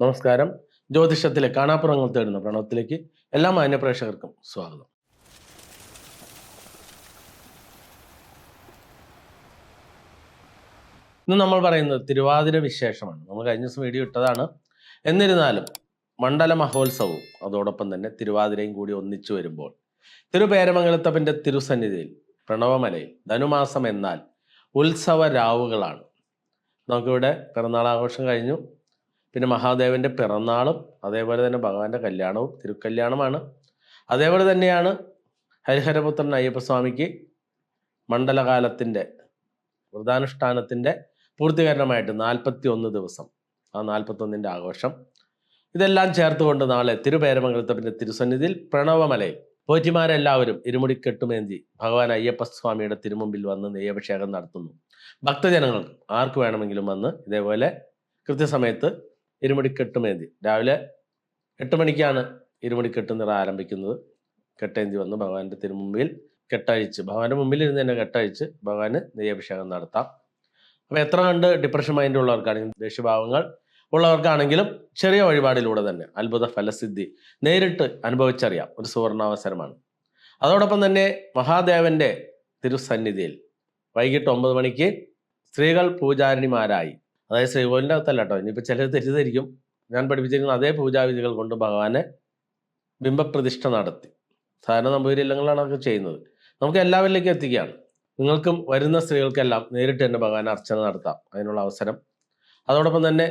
നമസ്കാരം. ജ്യോതിഷത്തിലെ കാണാപ്പുറങ്ങൾ തേടുന്ന പ്രണവത്തിലേക്ക് എല്ലാ മാന്യ പ്രേക്ഷകർക്കും സ്വാഗതം. ഇന്ന് നമ്മൾ പറയുന്നത് തിരുവാതിര വിശേഷമാണ്. നമ്മൾ കഴിഞ്ഞ ദിവസം വീഡിയോ ഇട്ടതാണ്. എന്നിരുന്നാലും മണ്ഡല മഹോത്സവവും അതോടൊപ്പം തന്നെ തിരുവാതിരയും കൂടി ഒന്നിച്ചു വരുമ്പോൾ തിരുപേരമംഗലത്തപ്പന്റെ തിരുസന്നിധിയിൽ പ്രണവമലയിൽ ധനുമാസം എന്നാൽ ഉത്സവ രാവുകളാണ് നമുക്കിവിടെ പിറന്നാൾ ആഘോഷം കഴിഞ്ഞു. പിന്നെ മഹാദേവന്റെ പിറന്നാളും അതേപോലെ തന്നെ ഭഗവാന്റെ കല്യാണവും തിരുക്കല്യാണമാണ്. അതേപോലെ തന്നെയാണ് ഹരിഹരപുത്രൻ അയ്യപ്പസ്വാമിക്ക് മണ്ഡലകാലത്തിന്റെ വ്രതാനുഷ്ഠാനത്തിന്റെ പൂർത്തീകരണമായിട്ട് നാൽപ്പത്തി ഒന്ന് ദിവസം ആ നാൽപ്പത്തൊന്നിന്റെ ആഘോഷം. ഇതെല്ലാം ചേർത്തുകൊണ്ട് നാളെ തിരുപേരമംഗലത്തപ്പന്റെ തിരുസന്നിധിയിൽ പ്രണവമലയിൽ പോറ്റിമാരെല്ലാവരും ഇരുമുടിക്കെട്ടുമേന്തി ഭഗവാൻ അയ്യപ്പസ്വാമിയുടെ തിരുമുമ്പിൽ വന്ന് നെയ്യഭിഷേകം നടത്തുന്നു. ഭക്തജനങ്ങൾക്ക് ആർക്ക് വേണമെങ്കിലും വന്ന് ഇതേപോലെ കൃത്യസമയത്ത് ഇരുമുടിക്കെട്ടുമേന്തി രാവിലെ എട്ട് മണിക്കാണ് ഇരുമുടിക്കെട്ട് നിറ ആരംഭിക്കുന്നത്. കെട്ടേന്തി വന്ന് ഭഗവാന്റെ തിരുമുമ്പിൽ കെട്ടഴിച്ച് ഭഗവാന്റെ മുമ്പിൽ ഇരുന്ന് തന്നെ കെട്ടഴിച്ച് ഭഗവാന് നെയ്യഭിഷേകം നടത്താം. അപ്പോൾ എത്ര കണ്ട് ഡിപ്രഷൻ മൈൻഡ് ഉള്ളവർക്കാണെങ്കിലും ദേഷ്യഭാവങ്ങൾ ഉള്ളവർക്കാണെങ്കിലും ചെറിയ വഴിപാടിലൂടെ തന്നെ അത്ഭുത ഫലസിദ്ധി നേരിട്ട് അനുഭവിച്ചറിയാം. ഒരു സുവർണാവസരമാണ്. അതോടൊപ്പം തന്നെ മഹാദേവന്റെ തിരുസന്നിധിയിൽ വൈകിട്ട് ഒമ്പത് മണിക്ക് സ്ത്രീകൾ പൂജാരിണിമാരായി അതായത് ശ്രീകോവിലിന്റെ അകത്തല്ല കേട്ടോ. ഇനിയിപ്പോൾ ചിലർ തെറ്റിദ്ധരിക്കും. ഞാൻ പഠിപ്പിച്ചിരിക്കുന്ന അതേ പൂജാവിധികൾ കൊണ്ട് ഭഗവാനെ ബിംബപ്രതിഷ്ഠ നടത്തി. സാധാരണ നമ്പൂരില്ലങ്ങളാണ് അതൊക്കെ ചെയ്യുന്നത്. നമുക്ക് എല്ലാവരിലേക്കും എത്തിക്കുകയാണ്. നിങ്ങൾക്കും വരുന്ന സ്ത്രീകൾക്കെല്ലാം നേരിട്ട് തന്നെ ഭഗവാൻ അർച്ചന നടത്താം. അതിനുള്ള അവസരം. അതോടൊപ്പം തന്നെ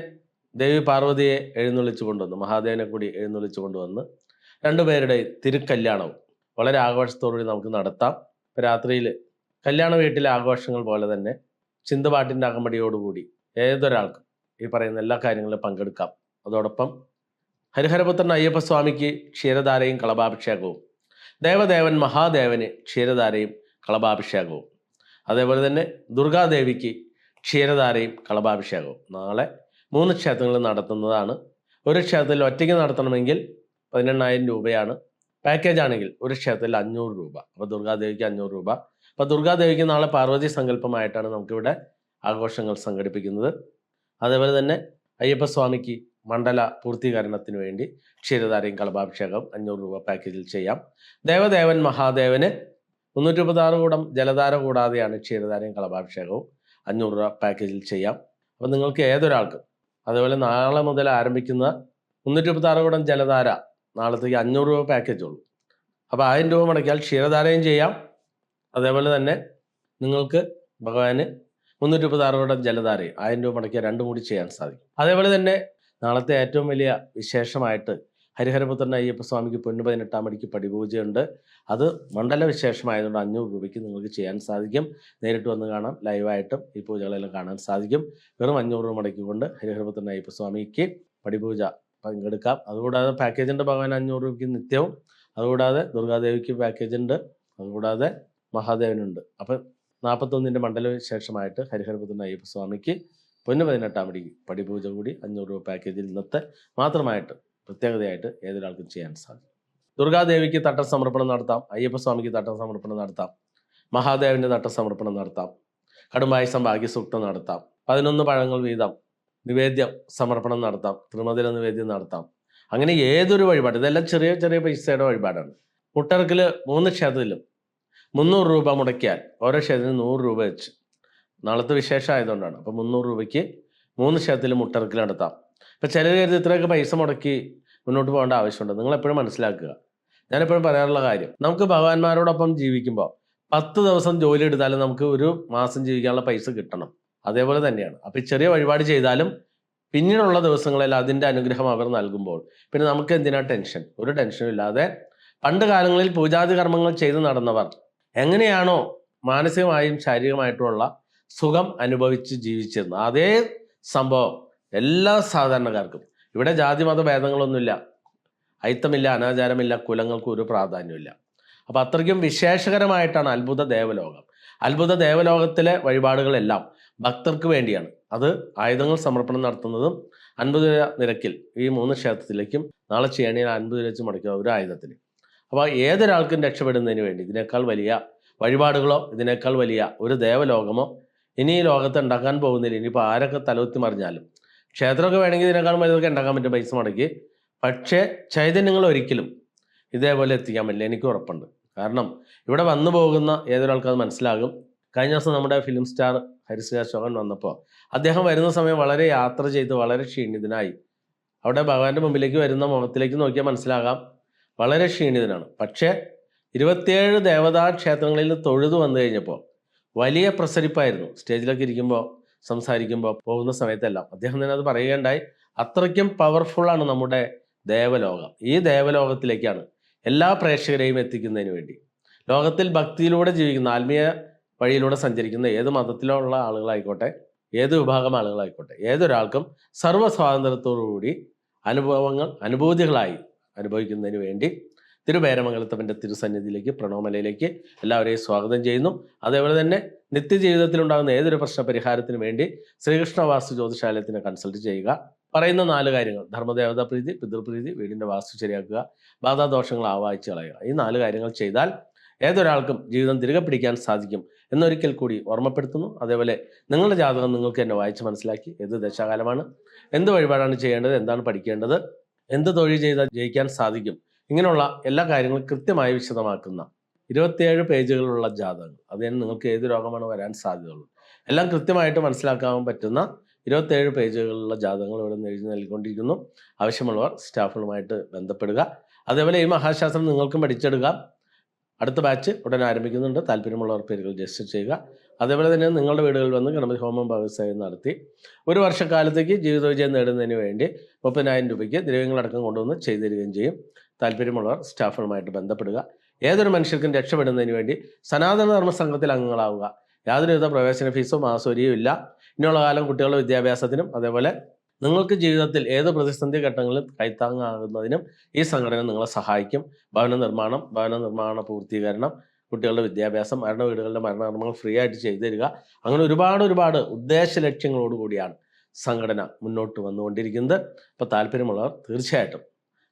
ദേവി പാർവതിയെ എഴുന്നള്ളിച്ചു കൊണ്ടുവന്ന് മഹാദേവനെ കൂടി എഴുന്നള്ളിച്ചു കൊണ്ടുവന്ന് രണ്ടുപേരുടെ തിരുക്കല്യാണവും വളരെ ആഘോഷത്തോടുകൂടി നമുക്ക് നടത്താം. രാത്രിയിൽ കല്യാണ വീട്ടിലെ ആഘോഷങ്ങൾ പോലെ തന്നെ ചിന്തപാട്ടിന്റെ അകമ്പടിയോടുകൂടി ഏതൊരാൾക്കും ഈ പറയുന്ന എല്ലാ കാര്യങ്ങളിലും പങ്കെടുക്കാം. അതോടൊപ്പം ഹരിഹരപുത്രൻ അയ്യപ്പസ്വാമിക്ക് ക്ഷീരധാരയും കളഭാഭിഷേകവും ദേവദേവൻ മഹാദേവന് ക്ഷീരധാരയും കളഭാഭിഷേകവും അതേപോലെ തന്നെ ദുർഗാദേവിക്ക് ക്ഷീരധാരയും കളഭാഭിഷേകവും. നാളെ മൂന്ന് ക്ഷേത്രങ്ങളിൽ നടത്തുന്നതാണ്. ഒരു ക്ഷേത്രത്തിൽ ഒറ്റയ്ക്ക് നടത്തണമെങ്കിൽ പതിനെണ്ണായിരം രൂപയാണ്. പാക്കേജ് ആണെങ്കിൽ ഒരു ക്ഷേത്രത്തിൽ അഞ്ഞൂറ് രൂപ. അപ്പോൾ ദുർഗാദേവിക്ക് അഞ്ഞൂറ് രൂപ. അപ്പോൾ ദുർഗാദേവിക്ക് നാളെ പാർവതി സങ്കല്പമായിട്ടാണ് നമുക്കിവിടെ ആഘോഷങ്ങൾ സംഘടിപ്പിക്കുന്നത്. അതേപോലെ തന്നെ അയ്യപ്പസ്വാമിക്ക് മണ്ഡല പൂർത്തീകരണത്തിന് വേണ്ടി ക്ഷീരധാരയും കളഭാഭിഷേകം അഞ്ഞൂറ് രൂപ പാക്കേജിൽ ചെയ്യാം. ദേവദേവൻ മഹാദേവന് മുന്നൂറ്റി മുപ്പത്താറ് കൂടം ജലധാര കൂടാതെയാണ് ക്ഷീരധാരയും കളഭാഭിഷേകവും അഞ്ഞൂറ് രൂപ പാക്കേജിൽ ചെയ്യാം. അപ്പം നിങ്ങൾക്ക് ഏതൊരാൾക്കും അതേപോലെ നാളെ മുതൽ ആരംഭിക്കുന്ന മുന്നൂറ്റി മുപ്പത്താറ് കൂടം ജലധാര നാളത്തേക്ക് അഞ്ഞൂറ് രൂപ പാക്കേജ് ഉള്ളൂ. അപ്പോൾ ആയിരം രൂപ മുടക്കിയാൽ ക്ഷീരധാരയും ചെയ്യാം. അതേപോലെ തന്നെ നിങ്ങൾക്ക് ഭഗവാന് മുന്നൂറ്റി മുപ്പത് കൂടം ജലധാരയും ആയിരം രൂപ മുടക്കിയ രണ്ടും കൂടി ചെയ്യാൻ സാധിക്കും. അതേപോലെ തന്നെ നാളത്തെ ഏറ്റവും വലിയ വിശേഷമായിട്ട് ഹരിഹരപുത്രൻ അയ്യപ്പസ്വാമിക്ക് പൊന്നു പതിനെട്ടാം മണിക്ക് പടിപൂജയുണ്ട്. അത് മണ്ഡല വിശേഷമായതുകൊണ്ട് അഞ്ഞൂറ് രൂപയ്ക്ക് നിങ്ങൾക്ക് ചെയ്യാൻ സാധിക്കും. നേരിട്ട് വന്ന് കാണാം. ലൈവായിട്ടും ഈ പൂജകളെല്ലാം കാണാൻ സാധിക്കും. വെറും അഞ്ഞൂറ് രൂപ മുടക്കിക്കൊണ്ട് ഹരിഹരപുത്രൻ അയ്യപ്പസ്വാമിക്ക് പടിപൂജ പങ്കെടുക്കാം. അതുകൂടാതെ പാക്കേജിന്റെ ഭഗവാൻ അഞ്ഞൂറ് രൂപയ്ക്ക് നിത്യവും. അതുകൂടാതെ ദുർഗാദേവിക്ക് പാക്കേജുണ്ട്. അതുകൂടാതെ മഹാദേവനുണ്ട്. അപ്പം നാൽപ്പത്തൊന്നിന്റെ മണ്ഡല വിശേഷമായിട്ട് ഹരിഹരപുത്രൻ അയ്യപ്പസ്വാമിക്ക് പൊന്നു പതിനെട്ടാം മണിക്ക് പടിപൂജ കൂടി അഞ്ഞൂറ് രൂപ പാക്കേജിൽ ഇന്നത്തെ മാത്രമായിട്ട് പ്രത്യേകതയായിട്ട് ഏതൊരാൾക്കും ചെയ്യാൻ സാധിക്കും. ദുർഗാദേവിക്ക് തട്ട സമർപ്പണം നടത്താം അയ്യപ്പസ്വാമിക്ക് തട്ട സമർപ്പണം നടത്താം മഹാദേവന് തട്ട സമർപ്പണം നടത്താം കടുംബായസം ഭാഗ്യസൂക്തം നടത്താം പതിനൊന്ന് പഴങ്ങൾ വീതം നിവേദ്യം സമർപ്പണം നടത്താം ത്രിമതിര നിവേദ്യം നടത്താം. അങ്ങനെ ഏതൊരു വഴിപാട് ഇതെല്ലാം ചെറിയ ചെറിയ പൈസയുടെ വഴിപാടാണ്. മുട്ടർക്കിൽ മൂന്ന് ക്ഷേത്രത്തിലും മുന്നൂറ് രൂപ മുടക്കിയാൽ ഓരോ ക്ഷേത്രത്തിന് നൂറ് രൂപ വെച്ച്. നാളത്തെ വിശേഷം ആയതുകൊണ്ടാണ്. അപ്പോൾ മുന്നൂറ് രൂപയ്ക്ക് മൂന്ന് ക്ഷേത്രത്തിൽ മുട്ടറക്കിൽ നടത്താം. ഇപ്പം ചിലർ കരുതി ഇത്രയൊക്കെ പൈസ മുടക്കി മുന്നോട്ട് പോകേണ്ട ആവശ്യമുണ്ട്. നിങ്ങൾ എപ്പോഴും മനസ്സിലാക്കുക. ഞാനെപ്പോഴും പറയാറുള്ള കാര്യം നമുക്ക് ഭഗവാന്മാരോടൊപ്പം ജീവിക്കുമ്പോൾ പത്ത് ദിവസം ജോലി എടുത്താലും നമുക്ക് ഒരു മാസം ജീവിക്കാനുള്ള പൈസ കിട്ടണം. അതേപോലെ തന്നെയാണ്. അപ്പം ചെറിയ വഴിപാട് ചെയ്താലും പിന്നീടുള്ള ദിവസങ്ങളിൽ അതിന്റെ അനുഗ്രഹം അവർ നൽകുമ്പോൾ പിന്നെ നമുക്ക് എന്തിനാ ടെൻഷൻ? ഒരു ടെൻഷനും ഇല്ലാതെ പണ്ട് കാലങ്ങളിൽ പൂജാതി കർമ്മങ്ങൾ ചെയ്തു നടന്നവർ എങ്ങനെയാണോ മാനസികമായും ശാരീരികമായിട്ടുമുള്ള സുഖം അനുഭവിച്ച് ജീവിച്ചിരുന്നത്. അതേ സംഭവം എല്ലാ സാധാരണക്കാർക്കും. ഇവിടെ ജാതി മത ഭേദങ്ങളൊന്നുമില്ല. അയിത്തമില്ല അനാചാരമില്ല കുലങ്ങൾക്ക് ഒരു പ്രാധാന്യമില്ല അപ്പം അത്രയ്ക്കും വിശേഷകരമായിട്ടാണ് അത്ഭുത ദേവലോകം. അത്ഭുത ദേവലോകത്തിലെ വഴിപാടുകളെല്ലാം ഭക്തർക്ക് വേണ്ടിയാണ്. അത് ആയുധങ്ങൾ സമർപ്പണം നടത്തുന്നതും അൻപത് നിരക്കിൽ ഈ മൂന്ന് ക്ഷേത്രത്തിലേക്കും നാളെ ചെയ്യണേ അൻപത് രൂപ വെച്ച് മുടക്കുക ഒരു ആയുധത്തിന്. അപ്പോൾ ഏതൊരാൾക്കും രക്ഷപ്പെടുന്നതിന് വേണ്ടി ഇതിനേക്കാൾ വലിയ വഴിപാടുകളോ ഇതിനേക്കാൾ വലിയ ഒരു ദേവലോകമോ ഇനി ഈ ലോകത്ത് ഉണ്ടാക്കാൻ പോകുന്നില്ല. ഇനിയിപ്പോൾ ആരൊക്കെ തലകുത്തി മറിഞ്ഞാലും. ക്ഷേത്രമൊക്കെ വേണമെങ്കിൽ ഇതിനേക്കാൾ വലുതൊക്കെ ഉണ്ടാക്കാൻ പറ്റും പൈസ മുടക്കി. പക്ഷേ ചൈതന്യങ്ങൾ ഒരിക്കലും ഇതേപോലെ എത്തിക്കാൻ പറ്റില്ല. എനിക്ക് ഉറപ്പുണ്ട്. കാരണം ഇവിടെ വന്നു പോകുന്ന ഏതൊരാൾക്കും മനസ്സിലാകും. കഴിഞ്ഞ ദിവസം നമ്മുടെ ഫിലിം സ്റ്റാർ ഹരിസുരാജ് ചോഹൻ വന്നപ്പോൾ അദ്ദേഹം വരുന്ന സമയം വളരെ യാത്ര ചെയ്ത് വളരെ ക്ഷീണിതനായി. അവിടെ ഭഗവാന്റെ മുമ്പിലേക്ക് വരുന്ന മുഖത്തിലേക്ക് നോക്കിയാൽ മനസ്സിലാകാം. വളരെ ക്ഷീണിതനാണ്. പക്ഷേ ഇരുപത്തിയേഴ് ദേവതാ ക്ഷേത്രങ്ങളിൽ തൊഴുതു വന്നു കഴിഞ്ഞപ്പോൾ വലിയ പ്രസരിപ്പായിരുന്നു. സ്റ്റേജിലൊക്കെ ഇരിക്കുമ്പോൾ സംസാരിക്കുമ്പോൾ പോകുന്ന സമയത്തെല്ലാം. അദ്ദേഹം തന്നെ അത് പറയുകയുണ്ടായി. അത്രയ്ക്കും പവർഫുള്ളാണ് നമ്മുടെ ദേവലോകം. ഈ ദേവലോകത്തിലേക്കാണ് എല്ലാ പ്രേക്ഷകരെയും എത്തിക്കുന്നതിന് വേണ്ടി. ലോകത്തിൽ ഭക്തിയിലൂടെ ജീവിക്കുന്ന ആത്മീയ വഴിയിലൂടെ സഞ്ചരിക്കുന്ന ഏത് മതത്തിലുള്ള ആളുകളായിക്കോട്ടെ ഏത് വിഭാഗം ആളുകളായിക്കോട്ടെ ഏതൊരാൾക്കും സർവ സ്വാതന്ത്ര്യത്തോടുകൂടി അനുഭവങ്ങൾ അനുഭൂതികളായി അനുഭവിക്കുന്നതിന് വേണ്ടി തിരുവേരമംഗലത്തവന്റെ തിരുസന്നിധിയിലേക്ക് പ്രണോമലയിലേക്ക് എല്ലാവരെയും സ്വാഗതം ചെയ്യുന്നു. അതേപോലെ തന്നെ നിത്യജീവിതത്തിൽ ഉണ്ടാകുന്ന ഏതൊരു പ്രശ്ന പരിഹാരത്തിന് വേണ്ടി ശ്രീകൃഷ്ണ വാസ്തു ജ്യോതിശാലയത്തിനെ കൺസൾട്ട് ചെയ്യുക. പറയുന്ന നാല് കാര്യങ്ങൾ. ധർമ്മദേവതാ പ്രീതി പിതൃപ്രീതി വീടിന്റെ വാസ്തു ശരിയാക്കുക ബാധാദോഷങ്ങൾ ആവാഹിച്ച് കളയുക. ഈ നാല് കാര്യങ്ങൾ ചെയ്താൽ ഏതൊരാൾക്കും ജീവിതം തിരികെ പിടിക്കാൻ സാധിക്കും എന്നൊരിക്കൽ കൂടി ഓർമ്മപ്പെടുത്തുന്നു. അതേപോലെ നിങ്ങളുടെ ജാതകം നിങ്ങൾക്ക് എന്നെ വായിച്ച് മനസ്സിലാക്കി. ഏത് ദശാകാലമാണ്? എന്ത് വഴിപാടാണ് ചെയ്യേണ്ടത്? എന്താണ് പഠിക്കേണ്ടത്? എന്ത് തൊഴിൽ ചെയ്താൽ ജയിക്കാൻ സാധിക്കും? ഇങ്ങനെയുള്ള എല്ലാ കാര്യങ്ങളും കൃത്യമായി വിശദമാക്കുന്ന ഇരുപത്തിയേഴ് പേജുകളുള്ള ജാതകങ്ങൾ. അതിന് നിങ്ങൾക്ക് ഏത് രോഗമാണ് വരാൻ സാധ്യതയുള്ളത്. എല്ലാം കൃത്യമായിട്ട് മനസ്സിലാക്കാൻ പറ്റുന്ന ഇരുപത്തിയേഴ് പേജുകളുള്ള ജാതകങ്ങൾ ഇവിടെ എഴുതി നൽകിക്കൊണ്ടിരിക്കുന്നു. ആവശ്യമുള്ളവർ സ്റ്റാഫുകളുമായിട്ട് ബന്ധപ്പെടുക. അതേപോലെ ഈ മഹാശാസ്ത്രം നിങ്ങൾക്കും പഠിച്ചെടുക്കാം. അടുത്ത ബാച്ച് ഉടൻ ആരംഭിക്കുന്നുണ്ട്. താല്പര്യമുള്ളവർ പേരുകൾ രജിസ്റ്റർ ചെയ്യുക. അതേപോലെ തന്നെ നിങ്ങളുടെ വീടുകളിൽ വന്ന് ഗണപതി ഹോമം വ്യവസായം നടത്തി ഒരു വർഷക്കാലത്തേക്ക് ജീവിതവിജയം നേടുന്നതിന് വേണ്ടി മുപ്പതിനായിരം രൂപയ്ക്ക് ദ്രവ്യങ്ങളടക്കം കൊണ്ടുവന്ന് ചെയ്തു തരികയും ചെയ്യും. താല്പര്യമുള്ളവർ സ്റ്റാഫുകളുമായിട്ട് ബന്ധപ്പെടുക. ഏതൊരു മനുഷ്യർക്കും രക്ഷപ്പെടുന്നതിന് വേണ്ടി സനാതന ധർമ്മ സംഘത്തിൽ അംഗങ്ങളാവുക. യാതൊരുവിധ പ്രവേശന ഫീസോ മാസൂരിയോ ഇല്ല. ഇനിയുള്ള കാലം കുട്ടികളുടെ വിദ്യാഭ്യാസത്തിനും അതേപോലെ നിങ്ങൾക്ക് ജീവിതത്തിൽ ഏത് പ്രതിസന്ധി ഘട്ടങ്ങളിലും കൈത്താങ്ങാകുന്നതിനും ഈ സംഘടന നിങ്ങളെ സഹായിക്കും. ഭവന നിർമ്മാണം ഭവന നിർമ്മാണ പൂർത്തീകരണം കുട്ടികളുടെ വിദ്യാഭ്യാസം മരണ വീടുകളുടെ മരണകർമ്മങ്ങൾ ഫ്രീ ആയിട്ട് ചെയ്തു തരിക അങ്ങനെ ഒരുപാട് ഒരുപാട് ഉദ്ദേശ ലക്ഷ്യങ്ങളോട് കൂടിയാണ് സംഘടന മുന്നോട്ട് വന്നുകൊണ്ടിരിക്കുന്നത്. അപ്പോൾ താല്പര്യമുള്ളവർ തീർച്ചയായിട്ടും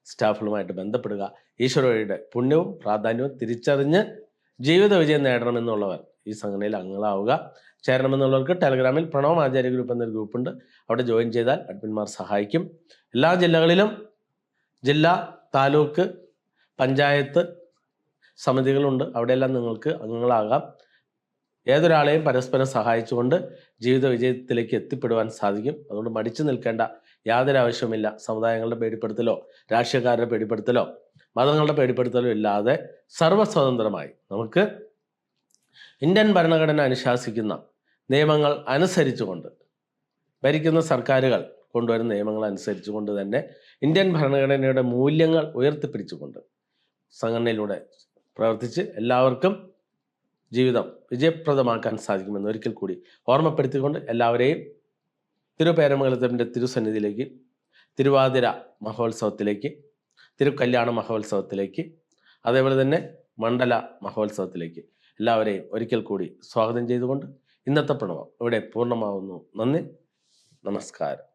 സ്റ്റാഫുകളുമായിട്ട് ബന്ധപ്പെടുക. ഈശ്വരയുടെ പുണ്യവും പ്രാധാന്യവും തിരിച്ചറിഞ്ഞ് ജീവിത വിജയം നേടണമെന്നുള്ളവർ ഈ സംഘടനയിൽ അംഗങ്ങളാവുക. ചേരണമെന്നുള്ളവർക്ക് ടെലഗ്രാമിൽ പ്രണവ് ആചാര്യ ഗ്രൂപ്പ് എന്നൊരു ഗ്രൂപ്പുണ്ട്. അവിടെ ജോയിൻ ചെയ്താൽ അഡ്മിന്മാർ സഹായിക്കും. എല്ലാ ജില്ലകളിലും ജില്ലാ താലൂക്ക് പഞ്ചായത്ത് സമിതികളുണ്ട്. അവിടെയെല്ലാം നിങ്ങൾക്ക് അംഗങ്ങളാകാം. ഏതൊരാളെയും പരസ്പരം സഹായിച്ചുകൊണ്ട് ജീവിത വിജയത്തിലേക്ക് എത്തിപ്പെടുവാൻ സാധിക്കും. അതുകൊണ്ട് മടിച്ചു നിൽക്കേണ്ട യാതൊരു ആവശ്യമില്ല സമുദായങ്ങളുടെ പേടിപ്പെടുത്തലോ രാഷ്ട്രീയക്കാരുടെ പേടിപ്പെടുത്തലോ മതങ്ങളുടെ പേടിപ്പെടുത്തലോ ഇല്ലാതെ സർവസ്വതന്ത്രമായി നമുക്ക് ഇന്ത്യൻ ഭരണഘടന അനുശാസിക്കുന്ന നിയമങ്ങൾ അനുസരിച്ചുകൊണ്ട് ഭരിക്കുന്ന സർക്കാരുകൾ കൊണ്ടുവരുന്ന നിയമങ്ങൾ അനുസരിച്ചുകൊണ്ട് തന്നെ ഇന്ത്യൻ ഭരണഘടനയുടെ മൂല്യങ്ങൾ ഉയർത്തിപ്പിടിച്ചുകൊണ്ട് സംഘടനയിലൂടെ പ്രവർത്തിച്ച് എല്ലാവർക്കും ജീവിതം വിജയപ്രദമാക്കാൻ സാധിക്കുമെന്ന് ഒരിക്കൽ കൂടി ഓർമ്മപ്പെടുത്തിക്കൊണ്ട് എല്ലാവരെയും തിരുപേരമംഗലത്തിന്റെ തിരുസന്നിധിയിലേക്ക് തിരുവാതിര മഹോത്സവത്തിലേക്ക് തിരുക്കല്യാണ മഹോത്സവത്തിലേക്ക് അതേപോലെ തന്നെ മണ്ഡല മഹോത്സവത്തിലേക്ക് എല്ലാവരെയും ഒരിക്കൽ കൂടി സ്വാഗതം ചെയ്തുകൊണ്ട് ഇന്നത്തെ പ്രണവം ഇവിടെ പൂർണമാവുന്നു. നന്ദി. നമസ്കാരം.